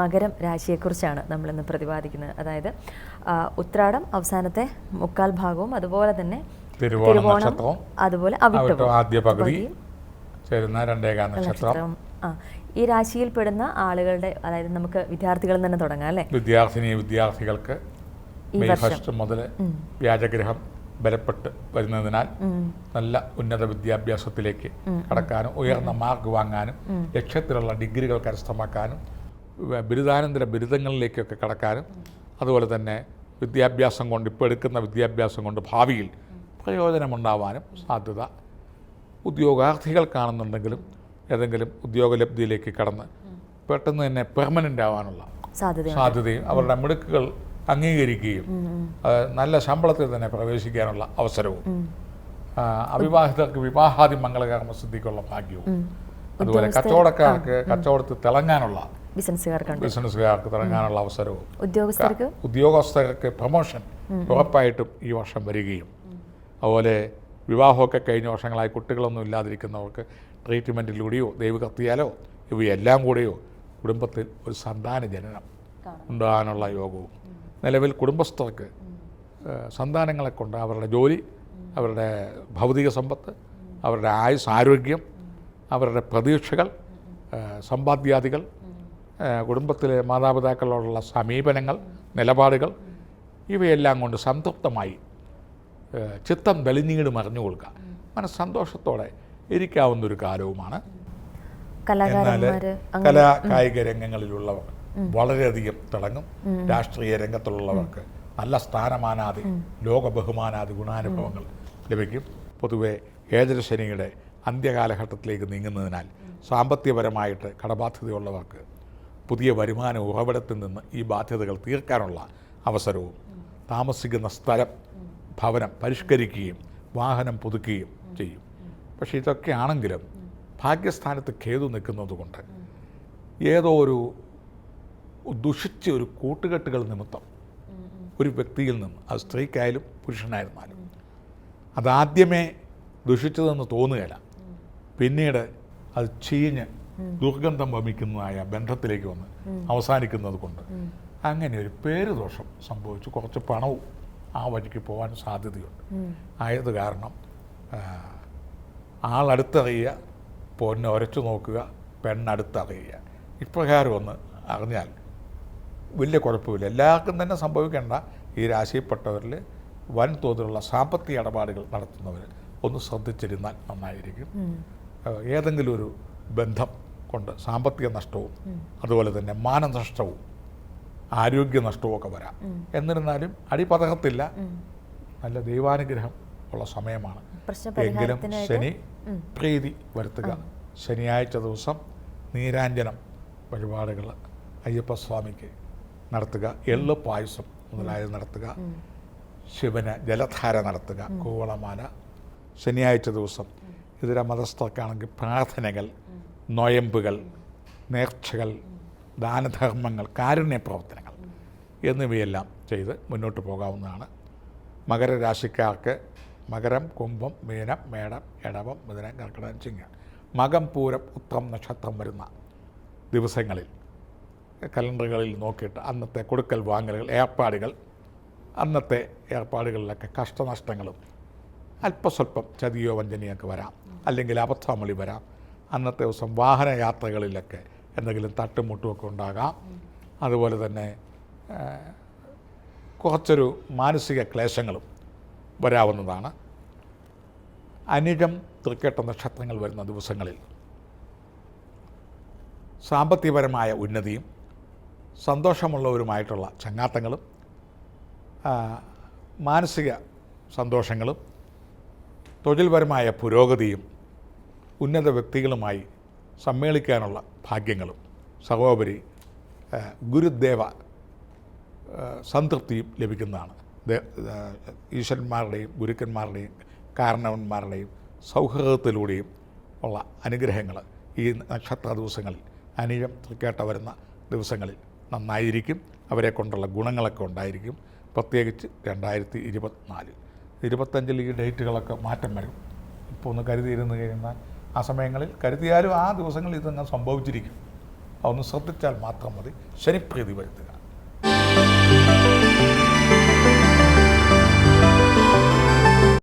മകരം രാശിയെക്കുറിച്ചാണ് നമ്മളിന്ന് പ്രതിപാദിക്കുന്നത്. അതായത് ഉത്രാടം അവസാനത്തെ മുക്കാൽ ഭാഗവും അതുപോലെ തന്നെ തിരുവോണം അതുപോലെ ആദ്യ പകുതി ചേരുന്ന നക്ഷത്രം. ഈ രാശിയിൽ പെടുന്ന ആളുകളുടെ അതായത് നമുക്ക് വിദ്യാർത്ഥികളിൽ തന്നെ തുടങ്ങാം അല്ലേ? വിദ്യാർത്ഥിനി വിദ്യാർത്ഥികൾക്ക് മെയ് ഫസ്റ്റ് മുതൽ വ്യാജഗ്രഹം ബലപ്പെട്ട് വരുന്നതിനാൽ നല്ല ഉന്നത വിദ്യാഭ്യാസത്തിലേക്ക് കടക്കാനും ഉയർന്ന മാർക്ക് വാങ്ങാനും ലക്ഷ്യത്തിലുള്ള ഡിഗ്രികൾ കരസ്ഥമാക്കാനും ബിരുദാനന്തര ബിരുദങ്ങളിലേക്കൊക്കെ കടക്കാനും അതുപോലെ തന്നെ വിദ്യാഭ്യാസം കൊണ്ട് ഇപ്പോൾ എടുക്കുന്ന വിദ്യാഭ്യാസം കൊണ്ട് ഭാവിയിൽ പ്രയോജനമുണ്ടാവാനും സാധ്യത ഉദ്യോഗാർത്ഥികൾ കാണുന്നുണ്ടെങ്കിലും ഏതെങ്കിലും ഉദ്യോഗലബ്ധിയിലേക്ക് കടന്ന് പെട്ടെന്ന് തന്നെ പെർമനന്റ് ആവാനുള്ള സാധ്യതയും അവരുടെ മിടുക്കുകൾ അംഗീകരിക്കുകയും നല്ല ശമ്പളത്തിൽ തന്നെ പ്രവേശിക്കാനുള്ള അവസരവും. അവിവാഹിതർക്ക് വിവാഹാദി മംഗളകർമ്മ സിദ്ധിക്കുള്ള ഭാഗ്യവും. അതുപോലെ കച്ചവടക്കാർക്ക് കച്ചവടത്തിൽ തിളങ്ങാനുള്ള ബിസിനസ്സുകാർക്കുണ്ട്. ബിസിനസ്സുകാർക്ക് തുടങ്ങാനുള്ള അവസരവും. ഉദ്യോഗസ്ഥർക്ക്? ഉദ്യോഗസ്ഥർക്ക് പ്രൊമോഷൻ ഉറപ്പായിട്ടും ഈ വർഷം വരികയും. അതുപോലെ വിവാഹമൊക്കെ കഴിഞ്ഞ വർഷങ്ങളായി കുട്ടികളൊന്നും ഇല്ലാതിരിക്കുന്നവർക്ക് ട്രീറ്റ്മെന്റിലൂടെയോ ദൈവകത്തിയാലോ ഇവയെല്ലാം കൂടെയോ കുടുംബത്തിൽ ഒരു സന്താന ജനനം ഉണ്ടാകാനുള്ള യോഗവും. നിലവിൽ കുടുംബസ്ഥർക്ക് സന്താനങ്ങളെ കൊണ്ട് അവരുടെ ജോലി അവരുടെ ഭൗതിക സമ്പത്ത് അവരുടെ ആയുസ് ആരോഗ്യം അവരുടെ പ്രതീക്ഷകൾ സമ്പാദ്യാദികൾ കുടുംബത്തിലെ മാതാപിതാക്കളോടുള്ള സമീപനങ്ങൾ നിലപാടുകൾ ഇവയെല്ലാം കൊണ്ട് സംതൃപ്തമായി ചിത്തം ബലിനീട് മറിഞ്ഞു കൊടുക്കുക. മനസ്സന്തോഷത്തോടെ ഇരിക്കാവുന്ന ഒരു കാലവുമാണ്. എന്നാൽ കലാ കായിക രംഗങ്ങളിലുള്ളവർ വളരെയധികം തിളങ്ങും രാഷ്ട്രീയ രംഗത്തുള്ളവർക്ക് നല്ല സ്ഥാനമാനാദി ലോക ബഹുമാനാദി ഗുണാനുഭവങ്ങൾ ലഭിക്കും. പൊതുവെ ഏജരശനിയുടെ അന്ത്യകാലഘട്ടത്തിലേക്ക് നീങ്ങുന്നതിനാൽ സാമ്പത്തികപരമായിട്ട് കടബാധ്യതയുള്ളവർക്ക് പുതിയ വരുമാന ഉറവിടത്തിൽ നിന്ന് ഈ ബാധ്യതകൾ തീർക്കാനുള്ള അവസരവും. താമസിക്കുന്ന സ്ഥലം ഭവനം പരിഷ്കരിക്കുകയും വാഹനം പുതുക്കുകയും ചെയ്യും. പക്ഷേ ഇതൊക്കെയാണെങ്കിലും ഭാഗ്യസ്ഥാനത്ത് ഖേദു നിൽക്കുന്നതുകൊണ്ട് ഏതോ ഒരു ദുഷിച്ച ഒരു കൂട്ടുകെട്ടുകൾ നിമിത്തം ഒരു വ്യക്തിയിൽ നിന്ന് അത് സ്ത്രീക്കായാലും പുരുഷനായിരുന്നാലും അതാദ്യമേ ദുഷിച്ചതെന്ന് തോന്നുകയില്ല. പിന്നീട് അത് ചീഞ്ഞ് ദുർഗന്ധം വമിക്കുന്നതായ ബന്ധത്തിലേക്ക് വന്ന് അവസാനിക്കുന്നത് കൊണ്ട് അങ്ങനെ ഒരു പേര് ദോഷം സംഭവിച്ചു. കുറച്ച് പണവും ആ വഴിക്ക് പോകാൻ സാധ്യതയുണ്ട്. ആയത് കാരണം ആളടുത്തറിയുക പൊന്നെ ഉരച്ചു നോക്കുക പെണ്ണടുത്തറിയുക. ഇപ്രകാരം ഒന്ന് അറിഞ്ഞാൽ വലിയ കുഴപ്പമില്ല. എല്ലാവർക്കും തന്നെ സംഭവിക്കേണ്ട ഈ രാശിയിൽപ്പെട്ടവരിൽ വൻതോതിലുള്ള സാമ്പത്തിക ഇടപാടുകൾ നടത്തുന്നവർ ഒന്ന് ശ്രദ്ധിച്ചിരുന്നാൽ നന്നായിരിക്കും. ഏതെങ്കിലും ഒരു ബന്ധം കൊണ്ട് സാമ്പത്തിക നഷ്ടവും അതുപോലെ തന്നെ മാനനഷ്ടവും ആരോഗ്യ നഷ്ടവും ഒക്കെ വരാം എന്നിരുന്നാലും അടിപതകത്തില്ല നല്ല ദൈവാനുഗ്രഹം ഉള്ള സമയമാണ്. എങ്കിലും ശനി പ്രീതി വരുത്തുക ശനിയാഴ്ച ദിവസം നീരാഞ്ജനം വഴിപാടുകൾ അയ്യപ്പസ്വാമിക്ക് നടത്തുക. എള്ള് പായസം മുതലായത് നടത്തുക. ശിവന് ജലധാര നടത്തുക. കൂവളമാല ശനിയാഴ്ച ദിവസം ഇതര മതസ്ഥർക്കാണെങ്കിൽ പ്രാർത്ഥനകൾ നൊയമ്പുകൾ നേർച്ചകൾ ദാനധർമ്മങ്ങൾ കാരുണ്യപ്രവർത്തനങ്ങൾ എന്നിവയെല്ലാം ചെയ്ത് മുന്നോട്ട് പോകാവുന്നതാണ്. മകരരാശിക്കാർക്ക് മകരം കുംഭം മീനം മേടം ഇടവം മിഥുനം കർക്കിടകം ചിങ്ങം മകം പൂരം ഉത്രം നക്ഷത്രം വരുന്ന ദിവസങ്ങളിൽ കലണ്ടറുകളിൽ നോക്കിയിട്ട് അന്നത്തെ കൊടുക്കൽ വാങ്ങലുകൾ ഏർപ്പാടുകൾ അന്നത്തെ ഏർപ്പാടുകളിലൊക്കെ കഷ്ടനഷ്ടങ്ങളും അല്പസ്വല്പം ചതിയോ വഞ്ചനയൊക്കെ വരാം. അല്ലെങ്കിൽ അബദ്ധമളി വരാം. അന്നത്തെ ദിവസം വാഹനയാത്രകളിലൊക്കെ എന്തെങ്കിലും തട്ടുമുട്ടുമൊക്കെ ഉണ്ടാകാം. അതുപോലെ തന്നെ കുറച്ചൊരു മാനസിക ക്ലേശങ്ങളും വരാവുന്നതാണ്. അനിഴം തൃക്കേട്ട നക്ഷത്രങ്ങൾ വരുന്ന ദിവസങ്ങളിൽ സാമ്പത്തികപരമായ ഉന്നതിയും സന്തോഷമുള്ളവരുമായിട്ടുള്ള ചങ്ങാത്തങ്ങളും മാനസിക സന്തോഷങ്ങളും തൊഴിൽപരമായ പുരോഗതിയും ഉന്നത വ്യക്തികളുമായി സമ്മേളിക്കാനുള്ള ഭാഗ്യങ്ങളും. സഹോപരി ഗുരുദേവ സംതൃപ്തിയും ലഭിക്കുന്നതാണ്. ഈശ്വരന്മാരുടെയും ഗുരുക്കന്മാരുടെയും കാരണവന്മാരുടെയും സൗഹൃദത്തിലൂടെയും ഉള്ള അനുഗ്രഹങ്ങൾ ഈ നക്ഷത്ര ദിവസങ്ങളിൽ അനിഴം തൃക്കേട്ട വരുന്ന ദിവസങ്ങളിൽ നന്നായിരിക്കും. അവരെ കൊണ്ടുള്ള ഗുണങ്ങളൊക്കെ ഉണ്ടായിരിക്കും. പ്രത്യേകിച്ച് രണ്ടായിരത്തി ഇരുപത്തിനാല്. ഇരുപത്തഞ്ചിൽ ഈ ഡേറ്റുകളൊക്കെ മാറ്റം വരും. ഇപ്പോൾ ഒന്ന് കരുതിയിരുന്നു കഴിഞ്ഞാൽ ആ സമയങ്ങളിൽ കരുതിയാലും ആ ദിവസങ്ങളിൽ ഇതങ്ങ് സംഭവിച്ചിരിക്കും. അതൊന്ന് ശ്രദ്ധിച്ചാൽ മാത്രം മതി. ശനിപ്രീതി വരുത്തുക.